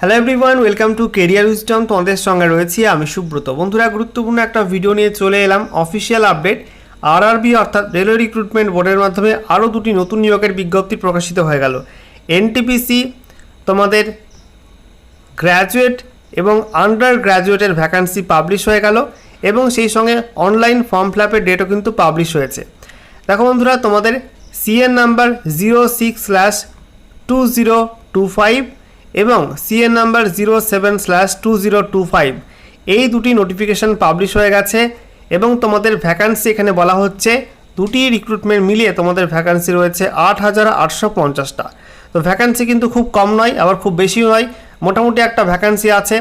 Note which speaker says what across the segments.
Speaker 1: Hello everyone welcome to career wisdom তোমাদের সঙ্গে রয়েছি আমি সুব্রত। বন্ধুরা, গুরুত্বপূর্ণ একটা ভিডিও নিয়ে চলে এলাম অফিসিয়াল আপডেট আরআরবি অর্থাৎ রেলওয়ে রিক্রুটমেন্ট বোর্ডের মাধ্যমে আরও দুটি নতুন নিয়োগের বিজ্ঞপ্তি প্রকাশিত হয়ে গেল। এনটিপিসি তোমাদের গ্র্যাজুয়েট এবং আন্ডার গ্র্যাজুয়েটের ভ্যাকান্সি পাবলিশ হয়ে গেল এবং সেই সঙ্গে অনলাইন ফর্ম ফিল আপের ডেটও কিন্তু পাবলিশ হয়েছে। দেখো বন্ধুরা, তোমাদের CEN number zero six slash two zero two five এবং CEN number zero seven slash two zero two five এই দুটি নোটিফিকেশান পাবলিশ হয়ে গেছে এবং তোমাদের ভ্যাকান্সি এখানে বলা হচ্ছে, দুটি রিক্রুটমেন্ট মিলিয়ে তোমাদের ভ্যাকান্সি রয়েছে আট হাজার আটশো পঞ্চাশটা। তো ভ্যাকান্সি কিন্তু খুব কম নয়, আবার খুব বেশিও নয়, মোটামুটি একটা ভ্যাকান্সি আছে।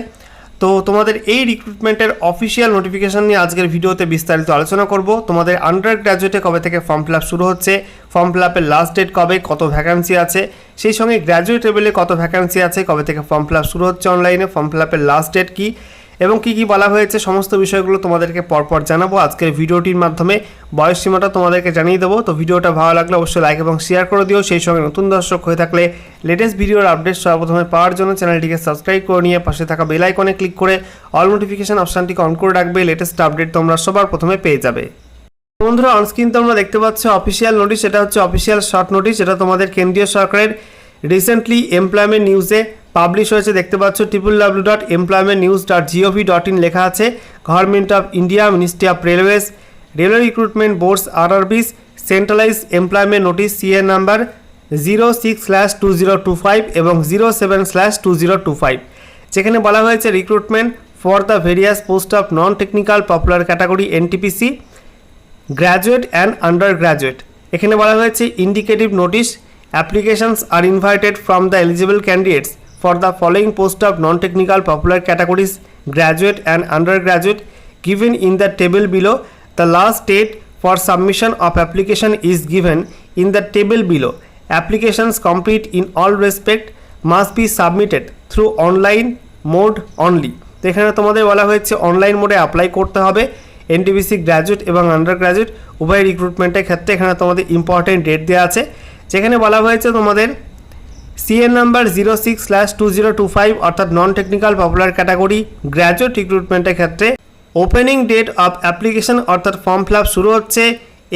Speaker 1: তো তোমাদের এই রিক্রুটমেন্টের অফিসিয়াল নোটিফিকেশন নিয়ে আজকের ভিডিওতে বিস্তারিত আলোচনা করব। তোমাদের আন্ডার গ্র্যাজুয়েটে কবে থেকে ফর্ম ফিল শুরু হচ্ছে ফর্ম ফিল লাস্ট ডেট কবে, কত ভ্যাকান্সি আছে, সেই সঙ্গে গ্র্যাজুয়েট লেভেলে কত ভ্যাকান্সি আছে, কবে থেকে ফর্ম ফিল শুরু হচ্ছে অনলাইনে ফর্ম ফিল লাস্ট ডেট কী এবং কি কি বলা হয়েছে, সমস্ত বিষয়গুলো তোমাদেরকে পরপর জানাব। আজকের ভিডিওটির মাধ্যমে বয়স সীমাটা তোমাদেরকে জানিয়ে দেবো। তো ভিডিওটা ভালো লাগলে অবশ্যই লাইক এবং শেয়ার করে দিও। সেই সঙ্গে নতুন দর্শক হয়ে থাকলে লেটেস্ট ভিডিওর আপডেট সর্বপ্রথমে পাওয়ার জন্য চ্যানেলটিকে সাবস্ক্রাইব করে নিয়ে পাশে থাকা বেল আইকনে ক্লিক করে অল নোটিফিকেশান অপশানটিকে অন করে রাখবে। লেটেস্ট আপডেট তোমরা সবার প্রথমে পেয়ে যাবে। বন্ধুরা অনস্ক্রিন তোমরা দেখতে পাচ্ছ অফিসিয়াল নোটিশ এটা হচ্ছে অফিসিয়াল শর্ট নোটিশ এটা তোমাদের কেন্দ্রীয় সরকারের রিসেন্টলি এমপ্লয়মেন্ট নিউজে পাবলিশ হয়েছে, দেখতে পাচ্ছ triple W dot employment news dot GOV dot in লেখা আছে। Government of India ministry of railways railway recruitment boards RRBs centralise employment notice CEN number zero six slash two zero two five এবং zero seven slash two zero two five যেখানে বলা হয়েছে recruitment for the various post of non technical popular category NTPC graduate and under graduate এখানে বলা হয়েছে indicative notice applications are invited from the eligible candidates for the following post of non technical popular categories graduate and under graduate given in the table below. The last date for submission of application is given in the table below. Applications complete in all respect must be submitted through online mode only. তো এখানে তোমাদের বলা হয়েছে online মোডে apply করতে হবে। NTPC graduate এবং under graduate উভয় রিক্রুটমেন্টের ক্ষেত্রে এখানে তোমাদের ইম্পর্টেন্ট ডেট দেওয়া আছে। যেখানে বলা হয়েছে তোমাদের CEN number zero six slash two zero two five অর্থাৎ non technical popular category graduate রিক্রুটমেন্টের ক্ষেত্রে ওপেনিং ডেট অফ অ্যাপ্লিকেশন অর্থাৎ ফর্ম ফিল শুরু হচ্ছে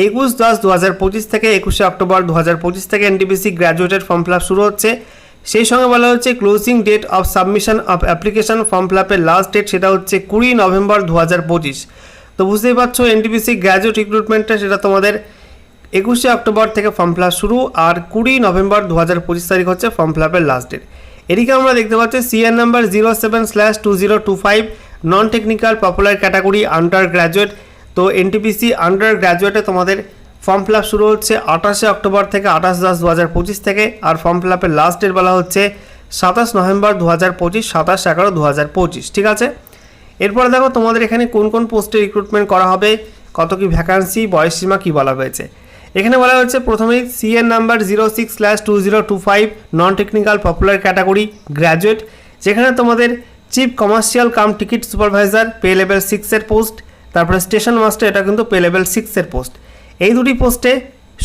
Speaker 1: একুশ দশ দু হাজার পঁচিশ থেকে একুশে অক্টোবর দু হাজার পঁচিশ থেকে এনটিপিসি গ্র্যাজুয়েটের ফর্ম ফিল শুরু হচ্ছে। সেই সঙ্গে বলা হচ্ছে closing date of submission of application form fill আপের লাস্ট ডেট সেটা হচ্ছে কুড়ি নভেম্বর দু হাজার পঁচিশ। তো বুঝতেই পারছ এনটিপিসি গ্র্যাজুয়েট রিক্রুটমেন্টটা সেটা তোমাদের একুশে অক্টোবর থেকে ফর্ম ফিল শুরু আর কুড়ি নভেম্বর দু হাজার পঁচিশ তারিখ হচ্ছে ফর্ম ফিল আপের লাস্ট ডেট এদিকে আমরা দেখতে পাচ্ছি CEN number zero seven slash two zero two five non technical popular category under graduate তো এনটিপিসি আন্ডার গ্র্যাজুয়েটে তোমাদের ফর্ম ফিল শুরু হচ্ছে আঠাশে অক্টোবর থেকে আঠাশ দশ দু হাজার পঁচিশ থেকে আর ফর্ম ফিল আপের লাস্ট ডেট বলা হচ্ছে সাতাশ নভেম্বর দু হাজার পঁচিশ, সাতাশ এগারো দু হাজার পঁচিশ, ঠিক আছে? এরপরে দেখো তোমাদের এখানে কোন কোন পোস্টে রিক্রুটমেন্ট করা হবে, কত কি ভ্যাকান্সি বয়সসীমা কী বলা হয়েছে। এখানে বলা হচ্ছে প্রথমেই CEN number zero six slash two zero two five non technical popular category graduate যেখানে তোমাদের chief commercial cum ticket supervisor pay level সিক্সের পোস্ট তারপরে স্টেশন মাস্টার এটা কিন্তু পে লেভেল সিক্সের পোস্ট এই দুটি পোস্টে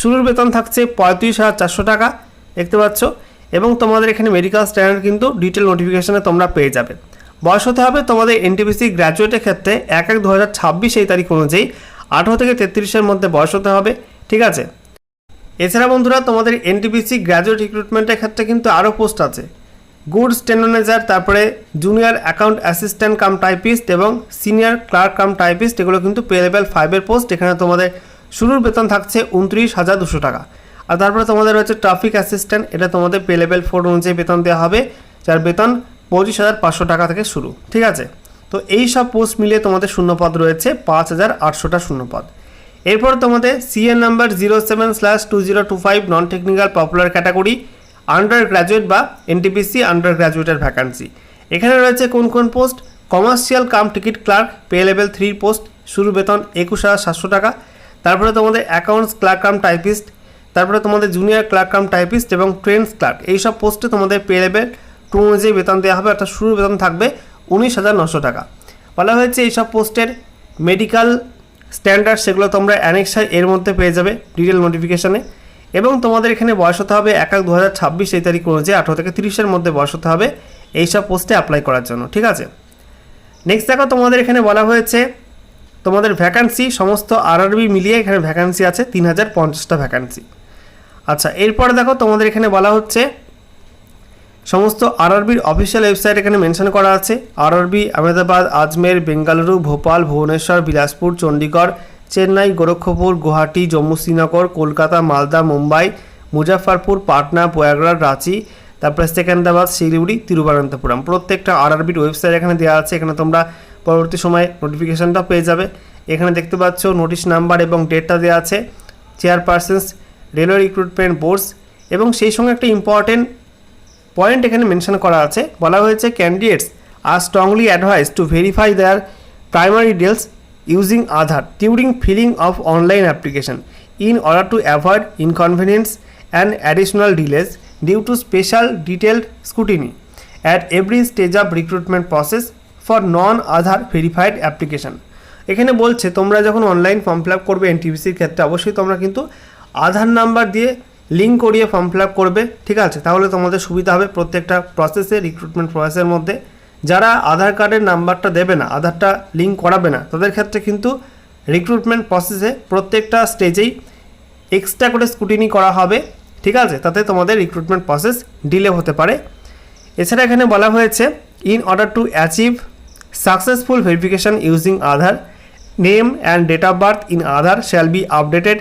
Speaker 1: শুরুর বেতন থাকছে পঁয়ত্রিশ হাজার চারশো টাকা, দেখতে পাচ্ছ? এবং তোমাদের এখানে মেডিকেল স্ট্যান্ডার্ড কিন্তু ডিটেল নোটিফিকেশনে তোমরা পেয়ে যাবে। বয়স হতে হবে তোমাদের এনটিপিসি গ্র্যাজুয়েটের ক্ষেত্রে এক এক দু হাজার ছাব্বিশ এই তারিখ অনুযায়ী আঠারো থেকে তেত্রিশের মধ্যে বয়স হতে হবে। ঠিক আছে? এছাড়া বন্ধুরা, তোমাদের এনটিপিসি গ্র্যাজুয়েট রিক্রুটমেন্টের ক্ষেত্রে কিন্তু আরও পোস্ট আছে। গুডস টেন্ডোনাইজার তারপরে junior account assistant cum typist এবং সিনিয়র ক্লার্ক কাম টাইপিস্ট এগুলো কিন্তু পে লেভেল ফাইভের পোস্ট এখানে তোমাদের শুরুর বেতন থাকছে উনত্রিশ হাজার দুশো টাকা। আর তারপরে তোমাদের রয়েছে ট্রাফিক অ্যাসিস্ট্যান্ট এটা তোমাদের পে লেভেল ফোর অনুযায়ী বেতন দেওয়া হবে, যার বেতন পঁচিশ হাজার পাঁচশো টাকা থেকে শুরু। ঠিক আছে? তো এই সব পোস্ট মিলিয়ে তোমাদের শূন্যপদ রয়েছে, পাঁচ হাজার আটশোটা শূন্যপদ। এরপর তোমাদের CEN number zero seven slash two zero two five non technical popular category under graduate বা এনটিপিসি আন্ডার গ্র্যাজুয়েটের ভ্যাকান্সি এখানে রয়েছে কোন কোন post commercial cum ticket clerk pay level three post শুরু বেতন একুশ হাজার সাতশো টাকা। তারপরে তোমাদের অ্যাকাউন্টস ক্লার্ক কাম টাইপিস্ট তারপরে তোমাদের জুনিয়র ক্লার্ক কাম টাইপিস্ট এবং ট্রেন্স ক্লার্ক এইসব পোস্টে তোমাদের পে লেভেল টু অনুযায়ী বেতন দেওয়া হবে, অর্থাৎ শুরু বেতন থাকবে উনিশ হাজার নশো টাকা। বলা হয়েছে এইসব পোস্টের মেডিকেল স্ট্যান্ডার্ড সেগুলো তোমরা অ্যানেক্সার এর মধ্যে পেয়ে যাবে ডিটেল নোটিফিকেশানে এবং তোমাদের এখানে বয়স হতে হবে এক এক দু হাজার ছাব্বিশ এই তারিখ অনুযায়ী আঠারো থেকে তিরিশের মধ্যে বয়স হতে হবে এইসব পোস্টে অ্যাপ্লাই করার জন্য, ঠিক আছে? নেক্সট দেখো তোমাদের এখানে বলা হয়েছে, তোমাদের ভ্যাকান্সি সমস্ত আরআরবি মিলিয়ে এখানে ভ্যাকান্সি আছে তিন হাজার পঞ্চাশটা ভ্যাকান্সি আচ্ছা এরপর দেখো তোমাদের এখানে বলা হচ্ছে সমস্ত আরআরবির অফিসিয়াল ওয়েবসাইট এখানে মেনশন করা আছে। আরআরবি, আহমেদাবাদ, আজমের, বেঙ্গালুরু, ভোপাল, ভুবনেশ্বর, বিলাসপুর, চণ্ডীগড়, চেন্নাই, গোরক্ষপুর, গুয়াহাটি, জম্মু শ্রীনগর, কলকাতা, মালদা, মুম্বাই মুজাফরপুর পাটনা, প্রয়াগরাজ, রাঁচি, তারপরে সেকেন্দ্রাবাদ শিলিগুড়ি, তিরুবনন্তপুরম। প্রত্যেকটা আরআরবির ওয়েবসাইট এখানে দেওয়া আছে। এখানে তোমরা পরবর্তী সময়ে নোটিফিকেশানটা পেয়ে যাবে। এখানে দেখতে পাচ্ছ নোটিশ নাম্বার এবং ডেটটা দেওয়া আছে। চেয়ারপারসন্স রেলওয়ে রিক্রুটমেন্ট বোর্ডস এবং সেই সঙ্গে একটা ইম্পর্টেন্ট পয়েন্ট এখানে মেনশন করা আছে। বলা হয়েছে candidates are strongly advise to verify their primary details using Aadhaar during filling of online application in order to avoid inconvenience and additional delays due to special detailed scrutiny at every stage of recruitment process for non Aadhaar verified application এখানে বলছে, তোমরা যখন online form fill up করবে এনটিভিসির ক্ষেত্রে, অবশ্যই তোমরা কিন্তু Aadhaar number দিয়ে লিঙ্ক করিয়ে ফর্ম ফিল আপ করবে, ঠিক আছে? তাহলে তোমাদের সুবিধা হবে প্রত্যেকটা প্রসেসে রিক্রুটমেন্ট প্রসেসের মধ্যে। যারা আধার কার্ডের নাম্বারটা দেবে না, আধারটা লিঙ্ক করাবে না, তাদের ক্ষেত্রে কিন্তু রিক্রুটমেন্ট প্রসেসে প্রত্যেকটা স্টেজেই এক্সট্রা করে স্কুটিনি করা হবে, ঠিক আছে? তাতে তোমাদের রিক্রুটমেন্ট প্রসেস ডিলে হতে পারে। এছাড়া এখানে বলা হয়েছে in order to achieve successful verification using Aadhaar name and date of birth in Aadhaar shall be updated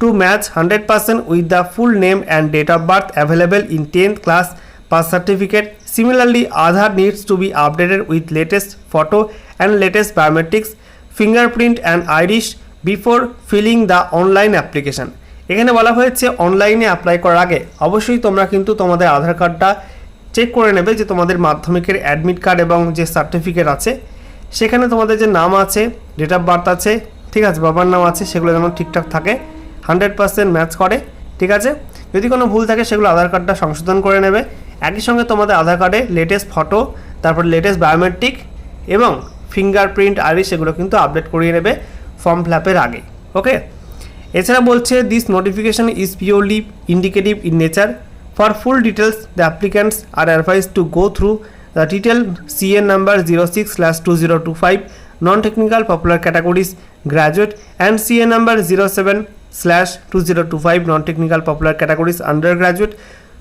Speaker 1: to match hundred percent with the full name and date of birth available in tenth class pass certificate similarly Aadhaar needs to be updated with latest photo and latest biometrics fingerprint and iris before filling the online application এখানে বলা হয়েছে অনলাইনে apply করার আগে অবশ্যই তোমরা কিন্তু তোমাদের আধার কার্ডটা চেক করে নেবে যে তোমাদের মাধ্যমিকের অ্যাডমিট কার্ড এবং যে সার্টিফিকেট আছে, সেখানে তোমাদের যে নাম আছে ডেট অফ বার্থ আছে, ঠিক আছে, বাবার নাম আছে, সেগুলো যেন ঠিকঠাক থাকে হান্ড্রেড পার্সেন্ট ম্যাচ করে, ঠিক আছে? যদি কোনো ভুল থাকে, সেগুলো আধার কার্ডটা সংশোধন করে নেবে। একই সঙ্গে তোমাদের আধার কার্ডে লেটেস্ট ফটো তারপর লেটেস্ট বায়োমেট্রিক এবং ফিঙ্গারপ্রিন্ট আরি সেগুলো কিন্তু আপডেট করিয়ে নেবে ফর্ম ফিল আগে ওকে এছাড়া বলছে this notification is purely indicative in nature for full details the applicants are advise to go through the detail CEN number zero six slash two zero two five non technical popular categories graduate and CEN number zero seven non technical popular categories under graduate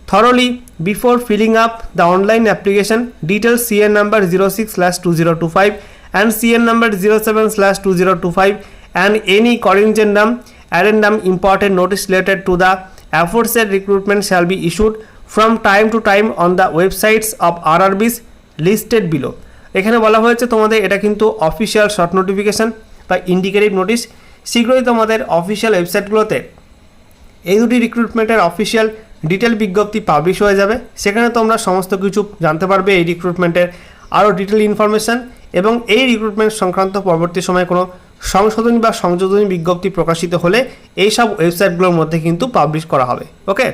Speaker 1: thoroughly before filling up the online application details cn number 06 slash 2025 and cn number 07 slash 2025 and any corrigendum addendum important notice related to the aforesaid recruitment shall be issued from time to time on the websites of rrbs listed below এখানে বলা হয়েছে তোমাদের এটা কিন্তু official short notification বা indicative notice শীঘ্রই তোমাদের official ওয়েবসাইটগুলোতে এই দুটি রিক্রুটমেন্টের অফিসিয়াল ডিটেল বিজ্ঞপ্তি পাবলিশ হয়ে যাবে। সেখানে তোমরা সমস্ত কিছু জানতে পারবে এই রিক্রুটমেন্টের আরও ডিটেল ইনফরমেশান এবং এই রিক্রুটমেন্ট সংক্রান্ত পরবর্তী সময়ে কোনো সংশোধনী বা সংযোজনী বিজ্ঞপ্তি প্রকাশিত হলে এইসব ওয়েবসাইটগুলোর মধ্যে কিন্তু পাবলিশ করা হবে। ওকে